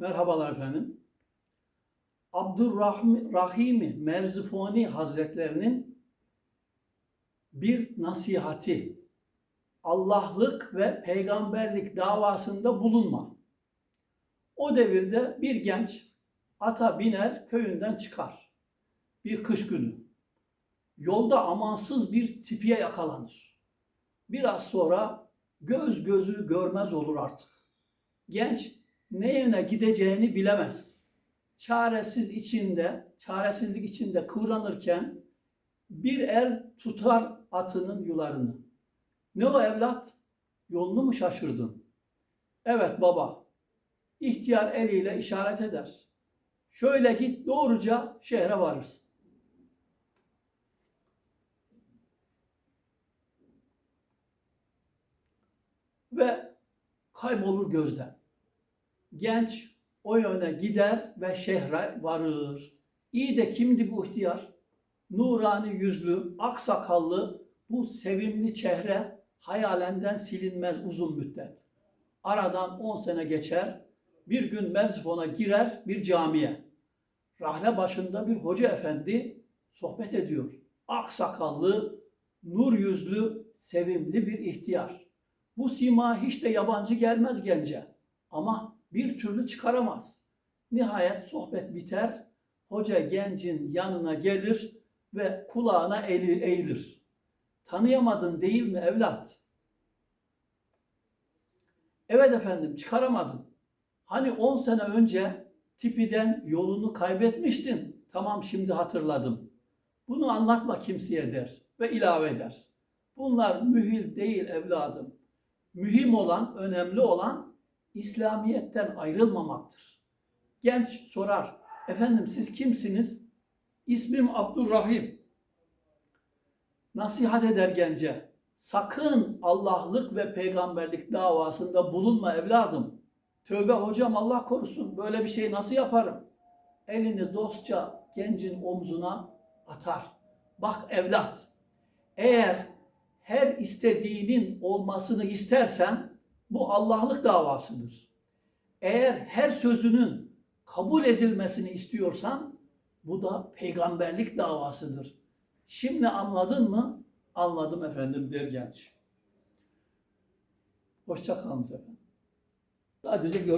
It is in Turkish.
Merhabalar efendim. Abdurrahim Merzifoni Hazretlerinin bir nasihati, Allah'lık ve peygamberlik davasında bulunma. O devirde bir genç ata biner köyünden çıkar. Bir kış günü. Yolda amansız bir tipiye yakalanır. Biraz sonra göz gözü görmez olur artık. Genç ne yöne gideceğini bilemez. Çaresiz içinde, çaresizlik içinde kıvranırken bir er tutar atının yularını. Ne o evlat? Yolunu mu şaşırdın? Evet baba. İhtiyar eliyle işaret eder. Şöyle git doğruca şehre varırsın. Ve kaybolur gözden. Genç o yöne gider ve şehre varır. İyi de kimdi bu ihtiyar? Nurani yüzlü, aksakallı bu sevimli çehre hayalenden silinmez uzun müddet. Aradan 10 sene geçer, bir gün Merzifon'a girer bir camiye. Rahle başında bir hoca efendi sohbet ediyor. Aksakallı, nur yüzlü, sevimli bir ihtiyar. Bu sima hiç de yabancı gelmez gence. Ama bir türlü çıkaramaz. Nihayet sohbet biter, hoca gencin yanına gelir ve kulağına eli eğilir. Tanıyamadın değil mi evlat? Evet efendim çıkaramadım. Hani 10 sene önce tipiden yolunu kaybetmiştin. Tamam şimdi hatırladım. Bunu anlatma kimseye der ve ilave eder. Bunlar mühim değil evladım. Mühim olan, önemli olan İslamiyet'ten ayrılmamaktır. Genç sorar, efendim siz kimsiniz? İsmim Abdurrahim. Nasihat eder gence. Sakın Allah'lık ve peygamberlik davasında bulunma evladım. Tövbe hocam Allah korusun böyle bir şey nasıl yaparım? Elini dostça gencin omzuna atar. Bak evlat, eğer her istediğinin olmasını istersen bu Allah'lık davasıdır. Eğer her sözünün kabul edilmesini istiyorsan bu da peygamberlik davasıdır. Şimdi anladın mı? Anladım efendim der genç. Hoşça kalınız efendim. Sadece gör